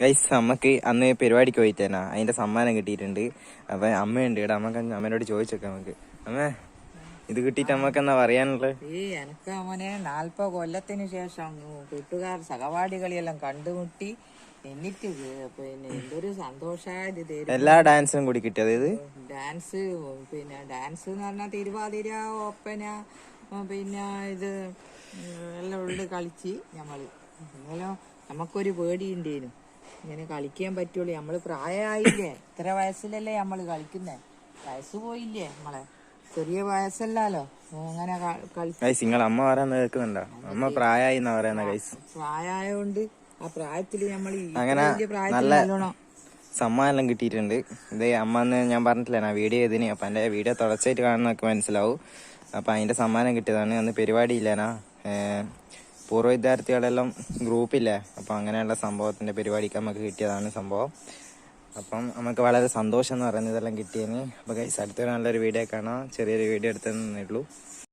Guys അമ്മയ്ക്ക് അന്ന് പരിപാടിക്ക് പോയിട്ടേനാ. അതിന്റെ സമ്മാനം കിട്ടിയിട്ടുണ്ട്. അപ്പൊ അമ്മയുണ്ട് ഇവിടെ. അമ്മയ്ക്ക് അമ്മേനോട് ചോദിച്ചൊക്കെ നമുക്ക്. അമ്മേ ഇത് കിട്ടിയിട്ട് അമ്മയ്ക്ക് എന്നാ പറയാനുള്ളത്? ഈ എനക്ക് അവനെ നാൽപ്പത് കൊല്ലത്തിന് ശേഷം കൂട്ടുകാർ സഹപാഠികളെല്ലാം കണ്ടുമുട്ടി എന്നിട്ട് പിന്നെ എന്തൊരു സന്തോഷായത് തരും എല്ലാ ഡാൻസും കൂടി കിട്ടിയത് ഇത് ഡാൻസ് പിന്നെ ഡാൻസ് എന്ന് പറഞ്ഞാൽ തിരുവാതിര ഓപ്പന പിന്നെ ഇത് എല്ലാം ഉള്ളിൽ കളിച്ച് ഞമ്മൾ. എന്നാലും നമുക്കൊരു പേടിയുണ്ടേനു. ഇങ്ങനെ കളിക്കാൻ പറ്റുള്ളൂ. നമ്മൾ പ്രായമായില്ലേ? ഇത്ര വയസ്സിലല്ലേ നമ്മൾ കളിക്കുന്നേ? വയസ്സ് പോയില്ലേ നമ്മളെ? ചെറിയ വയസ്സല്ലോ അങ്ങനെ നിങ്ങൾ അമ്മ കേൾക്കുന്നുണ്ടോ? അമ്മ പ്രായമായി എന്നാ പറയുന്ന ഗൈസ് പ്രായമായോണ്ട് ആ പ്രായത്തിൽ നമ്മൾ അങ്ങനെ നല്ല- സമ്മാനം കിട്ടിയിട്ടുണ്ട്. ഇത് അമ്മ എന്ന് ഞാൻ പറഞ്ഞിട്ടില്ല ഞാൻ വീഡിയോ ചെയ്തിന്. അപ്പൊ എന്റെ വീഡിയോ തുടച്ചായിട്ട് കാണുന്നൊക്കെ മനസ്സിലാവും. അപ്പൊ അതിന്റെ സമ്മാനം കിട്ടിയതാണ്. അന്ന് പരിപാടി ഇല്ലേനാ. പൂർവ വിദ്യാർത്ഥികളെല്ലാം ഗ്രൂപ്പില്ലേ? അപ്പം അങ്ങനെയുള്ള സംഭവത്തിന്റെ പരിപാടിക്ക് നമുക്ക് കിട്ടിയതാണ് സംഭവം. അപ്പം നമുക്ക് വളരെ സന്തോഷം എന്ന് പറയുന്നത് ഇതെല്ലാം കിട്ടിയതിന്. അപ്പോൾ ഗൈസ് അടുത്ത നല്ലൊരു വീഡിയോ കാണാം. ചെറിയൊരു വീഡിയോ എടുത്തതേ ഉള്ളൂ.